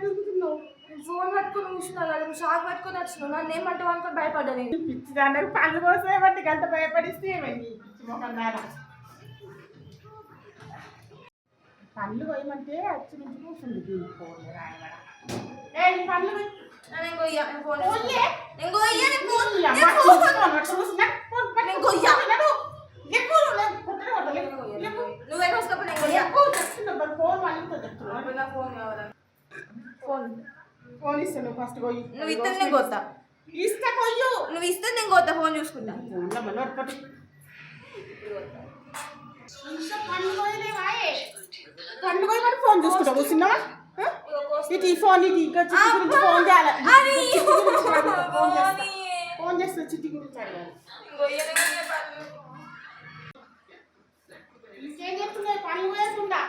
తిరుగుతున్నావు ఫోన్ పట్టుకొని కూర్చున్నా కదా షాక్ పట్టుకొని వచ్చినావు. నన్ను ఏమంటావు అనుకొని భయపడ్డా నేను పిచ్చి దానికి పళ్ళు కోసమే వాటికి అంత భయపడిస్తే ఏమైంది? పిచ్చి మొహం దాన. పళ్ళు పోయమంటే అచ్చి నుంచి కూర్చుంది ఫోన్ రాయబడ ఏ పళ్ళు. నేను కొయ్యా? ఫోన్. నేను కొయ్యా? నేను చూసినా. నేను కొయ్యా. నువ్వే నేను కొయ్యా? మరి ఫోన్ మళ్ళీ ఫోన్ కావాలా? ఫోన్. ఫోన్ ఇస్తాను ఫస్ట్ పోయి. నువ్వు ఇస్తే నేను కొత్తా ఇస్తా కొయ్యు నువ్వు ఇస్తే నేను కొత్త ఫోన్ చూసుకుంటా. ఫోన్లో మళ్ళీ పోయి మరి ఫోన్ చూసుకుంటా. ఇటు ఈ ఫోన్ ఇది ఇంకా చిట్టి గురించి ఫోన్ చేయాలి. ఫోన్ చేస్తా చిట్టి గురించి. ఇంకేం చెప్తున్నాయి పనులు పోయకుండా.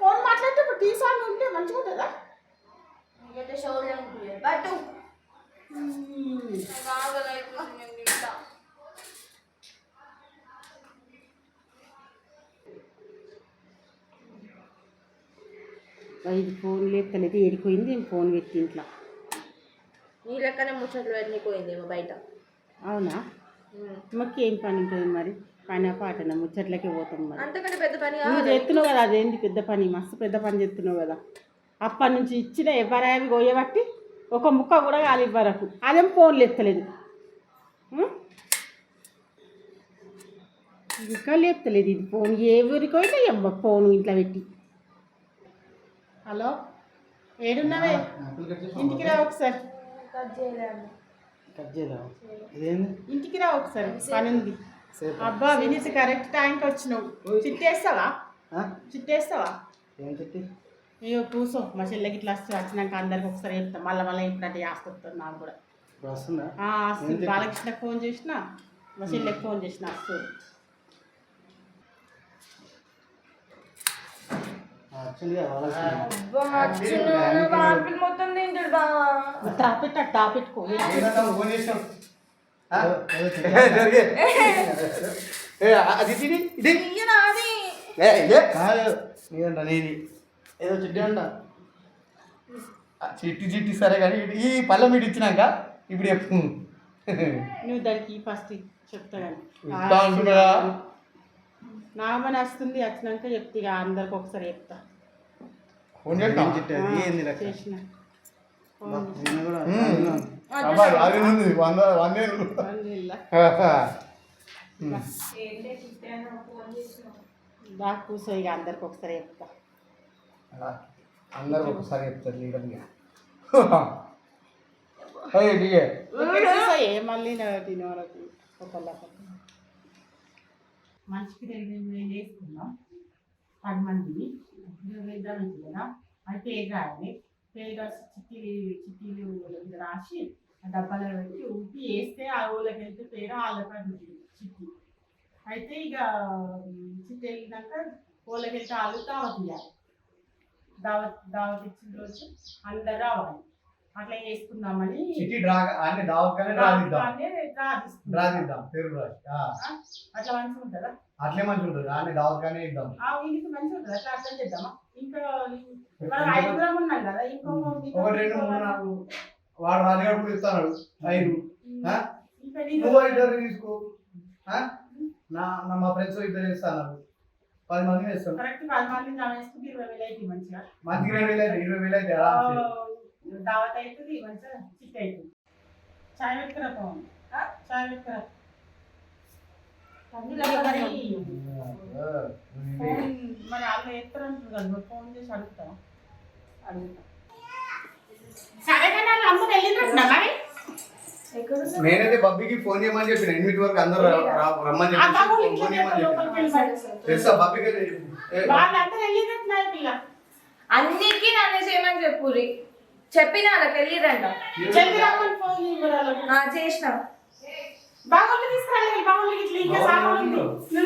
ఫోన్ మాట్లాడితే ఇప్పుడు టీ సాంగ్ ఉంటే మంచిగా ఉంటుందా? బట్ ఇది ఫోన్ లేపుతలేదు ఏడిపోయింది నేను ఫోన్ పెట్టి ఇంట్లో. నీ లెక్కనే ముచ్చట్లు పోయిందేమో బయట. అవునా? మాకు ఏం పని ఉంటుంది మరి? పని పాటన ముచ్చట్లకే పోతాం మరి. అంతకంటే పెద్ద పని నువ్వు కాదు చేస్తున్నావు కదా అదేంటి పెద్ద పని? మస్తు పెద్ద పని చేస్తున్నావు కదా. అప్పటి నుంచి ఇచ్చిన ఎవరైనా గోయబట్టి ఒక ముక్క కూడా కాలి వరకు అదేం ఫోన్లు ఎత్తలేదు? ఇంకా లేపుతలేదు ఇది ఫోన్. ఎవరికో అయితే ఎవ్వ ఫోన్ ఇంట్లో పెట్టి. హలో ఏడున్నావే? ఇంటికి రా ఒకసారి. కట్ చేయదా ఇదేంది? ఇంటికి రా ఒకసారి పని ఉంది అబ్బా వినీత్ కరెక్ట్ టైంకి వచ్చినావు. చిట్టేస్తావా? ఆ? చిట్టేస్తావా? ఏం చెట్టి? అయ్యో కూర్చో. మా చెల్లెకి ఇట్లా వస్తే వచ్చినాక అందరికి ఒకసారి చెప్తాం. మళ్ళీ మళ్ళీ ఇప్పుడంటే చేస్తుంది నాకు కూడా. ఇప్పుడు వస్తుందా? ఆ, వస్తుంది. బాలకృష్ణకి ఫోన్ చేసిన? మా చెల్లెకి ఫోన్ చేసిన? వస్తుంది ఆ, వచ్చింది కదా వాళ్ళకి అబ్బా మర్చిపోయాను బాపిల్ మొత్తం తింటాడు బావా టాపిట్ టాపిట్ కో ఫోన్ చేసినాం. జరిగే. అది తిని ఇది. నీది. ఏదో చిట్టి అంట. చిట్టి చిట్టి సరే కానీ ఇటు- ఈ పళ్ళ మీటి ఇచ్చినాక ఇప్పుడు చెప్పు. నువ్వు దానికి ఫస్ట్ చెప్తా కానీ నామని వస్తుంది వచ్చినాక చెప్తా అందరికి ఒకసారి చెప్తా. ఫోన్ చేస్తాం ఏంది అది వంద వందేళ్ళు. కూర్చో ఇక అందరికి ఒకసారి చెప్తా. అందరూ ఒకసారి చెప్తారు ఏ మళ్ళీ తినే వరకు ఒకళ్ళ మనిషికి రెండు పది మందిని ఇద్దరు నుంచి కదా అది రాయాలి పేరు రాసి చిట్టీలు రాసి ఆ డబ్బాలో పెట్టి ఊపి వేస్తే ఆ ఊళ్ళకి వెళ్తే పేరు వాళ్ళకి చిట్టి. అయితే ఇక చిట్టి వెళ్ళినాక ఊళ్ళకి వెళ్తే వాళ్ళు దావత్ ఇవ్వాలి దావత్ దావత్ ఇచ్చిన రోజు అందరు రావాలి. అట్లా వేసుకుందామని చిట్టి అట్లా మంచిగా ఉంటుందా? అట్లే మంచిగా ఉంటుంది. ఆమె దావత్గానే ఇద్దాం. ఆ ఇంటికి ఉంటుంది. అట్లా అర్థం చేద్దామా? ఇంకా మనం ఐదుగురం ఉన్నాం కదా ఇంకో ఒకటి రెండు మూడు నాలుగు. వాడు రాజుగారు ఇస్తాడు. ఐదు. నువ్వు ఇద్దరు తీసుకో? నా మా ఫ్రెండ్స్ ఇద్దరు ఇస్తాను పది మంది జమ వేసుకుంటే ఇరవై వేలు అయితే ఇరవై వేలు అయితే ఇరవై వేలు అయితే ఆ, ఆరామ్సే. దావత్ అవుతుంది మంచిగా చిట్ అవుతుంది. చాయ్ పెట్టుకురా చాయ్ పెట్టుకురా. మరి ఆ, ఫోన్ మరి వాళ్ళు ఎత్తారంటారు కదా మరి ఫోన్ చేసి అడుగుతాం అడుగుతాం. సరే కానీ వాళ్ళు అందరూ వెళ్ళినట్టున్నా మరి? నేనైతే బబ్బీకి ఫోన్ చేయమని చెప్పిన ఎనిమిది వరకు అందరూ రమ్మని చెప్పి ఫోన్ చేయమని చెప్పిన. తెలుసా బబ్బీకి? చెప్పు. నన్ను చేయమని చెప్పురి చెప్పిన వాళ్ళకి వెళ్ళిరంట చేసిన. బాగోళ్ళు తీసుకురాలి బాగోళ్ళు ఇట్లా ఇంకా సామాన్లు ఉంది.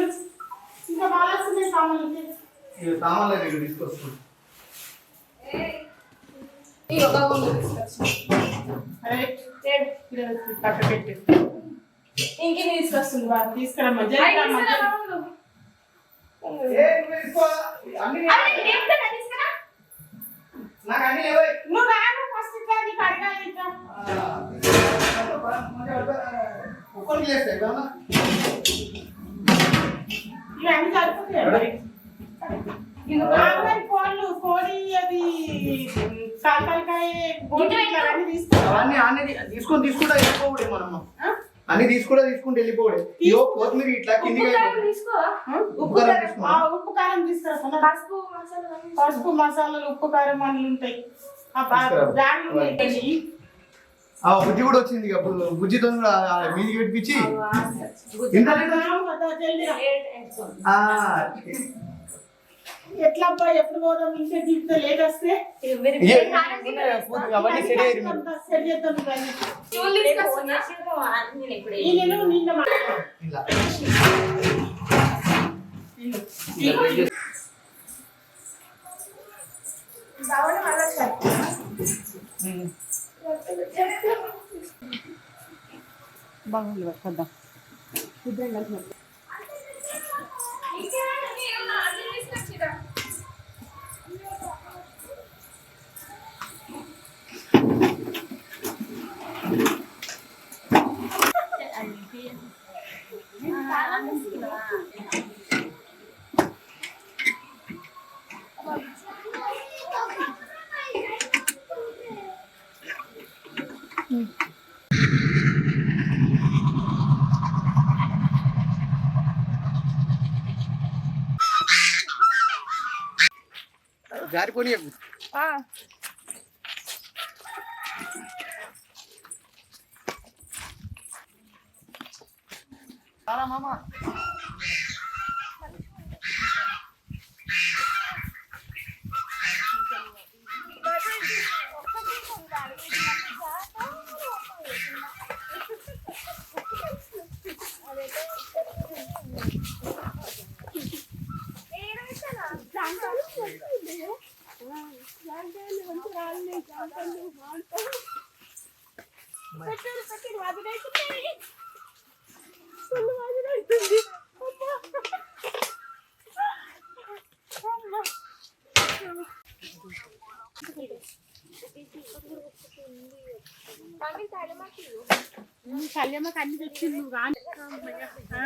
ఇంకా బాగాల్సిందే సామాన్లు ఉంది. ఇక సామాన్లు ఇక్కడ తీసుకొస్తాను ఈ ఒక గుండు తీసుకొచ్చిన. అరే ఏడు. ఇక్కడ పక్క పెట్టు ఇంకి తీసుకొస్తుంది వాడు. తీసుకురమ్మా. అన్ని అరే, కదా లేస్తాయి? ఇవన్నీ కోళ్ళు కోడి అది కాకరకాయ అవన్నీ అన్ని తీసుకొని తీసుకుంటా వెళ్ళిపోవడే మనమ్మ అన్ని తీసుకుంటా తీసుకుంటూ వెళ్ళిపోవడే. ఇయో కొత్తిమీర ఇట్లా కిందికి ఉప్పు కారం తీసుకురా. పసుపు. పసుపు మసాలాలు ఉప్పు కారం అన్నీ ఉంటాయి. ఆ బా- తీసుకురా. బ్యాగులు ఉన్నాయి. ఆ బుజ్జి కూడా వచ్చింది ఇక. అప్పుడు బుజ్జితో కూడా మీదికి పెట్టించి ఎట్లా అబ్బా ఎప్పుడు పోదాం? ఇంకే దీంతో లేట్ వస్తే అవన్నీ సెట్ అయ్యారు మీరు. అంతా సెట్ చేద్దాం ఇవన్నీ. స్టూల్ తీసుకొస్తున్నా? ఈ నేను నిన్న మా- ఇలా. ఇదిగో. బావన మళ్ళా చెప్పు. బాగుంది పట్టుకుందాం ఇద్దరం కలిసి పట్టుకుందాం. ఇంకా నేను అన్నీ తీసుకొచ్చిరా. జారిపోనీ మామ. ఉమ్, కళ్యాణకు అన్ని తెచ్చింది నువ్వు రాని ఆ.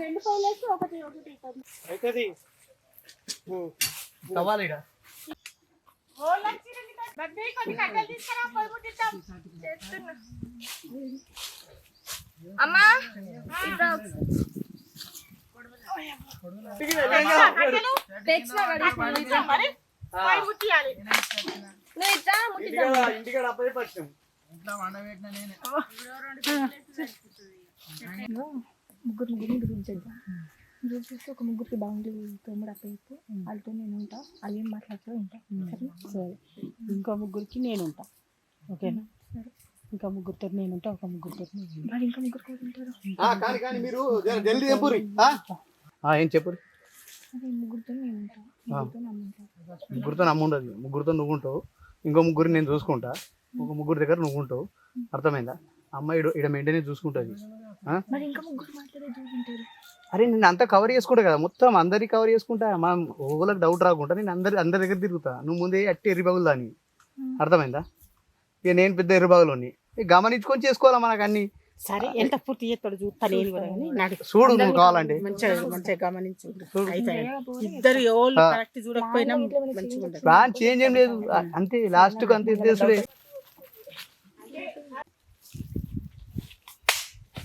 రెండు ఒకటి ఒకటి అవుతుంది కావాలి. అమ్మా ఇట్రా ఒకసారి. కట్టెలు తెచ్చినా కదా, ఇప్పుడు ముగ్గురు ముగ్గురిని గ్రూప్ చేద్దాం గ్రూప్ చేస్తే ఒక ముగ్గురికి బౌండరీ తోముడు అప్పయితే వాళ్ళతో నేను ఉంటా. వాళ్ళు ఏం మాట్లాడుతూ ఉంటా. సరేనా? సరే. ఇంకో ముగ్గురికి నేను ఉంటా. ఓకేనా? ఇంకా ముగ్గురితో నేను ఉంటా ఒక ముగ్గురితో నేను. మరి ఇంకా ముగ్గురు కూడా ఉంటారు. ఆ, కానీ కానీ మీరు జల్దీ ఏం చెప్పు అదే ముగ్గురితో నేను ఉంటా. ముగ్గురితో నమ్ము ఉంటా. ముగ్గురితో నమ్ము ఉండదు. ముగ్గురితో నువ్వు ఉంటావు. ఇంకో ముగ్గురిని నేను చూసుకుంటా. ఒక ముగ్గురు దగ్గర నువ్వు ఉంటావు. అర్థమైందా? అమ్మాయి ఇక్కడ మెయింటెనెన్స్ చూసుకుంటుంది. అరే నేను అంతా కవర్ చేసుకుంటా కదా. మొత్తం అందరి కవర్ చేసుకుంటా. మనం ఓళ్ళకి డౌట్ రాకుండా నేను అందరి అందరి దగ్గర తిరుగుతా. నువ్వు ముందే అట్టి ఎర్రిబాగులు దాని. అర్థమైందా? ఇక నేను పెద్ద ఎర్రిబాగులోని గమనించుకొని చేసుకోవాలా మనకు అన్ని? సరే ఎంత పూర్తి చేస్తాడు చూస్తా నేను కూడా కానీ నాకు చూడు నువ్వు కావాలంటే. మంచిగా మంచిగా గమనించు. అయితే ఇద్దరు ఎవరు. కరెక్ట్ చూడకపోయినా మంచిగా చేంజ్ ఏం లేదు. అంతే లాస్ట్కి అంతే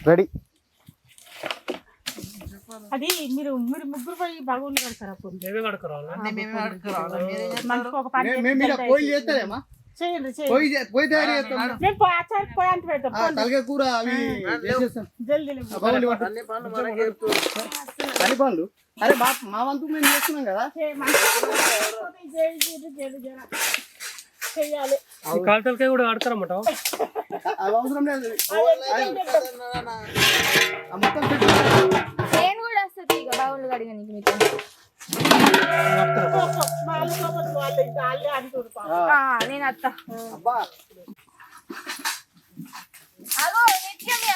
రెడీ అది మీరు మీరు ముగ్గురు పోయి బాగోలు కడతారు అప్పుడు మనకు ఒక పని మేము ఇక చేస్తే పోయి చేస్తారేమా చేయండి చేయండి పోయి చే- పోయి తయారు చేస్తాం నేను పోయి ఆచార్య పోయి అంట పెడతాం ఆ, తలకాయ కూర అవి చేసేస్తాం జల్దీ ఆ, బాగుంది పట్టు. అన్ని పనులు అరే మా మా వంతు మేము చేస్తున్నాం కదా చేయాలి కాల్తలకే కూడా ఆడతారన్నమాట. అవసరం లేదు. నేను కూడా వస్తుంది ఇక బావులు కడిగా నీకు మీకు నేను అత్త అబ్బా. అగో నిత్యం మీ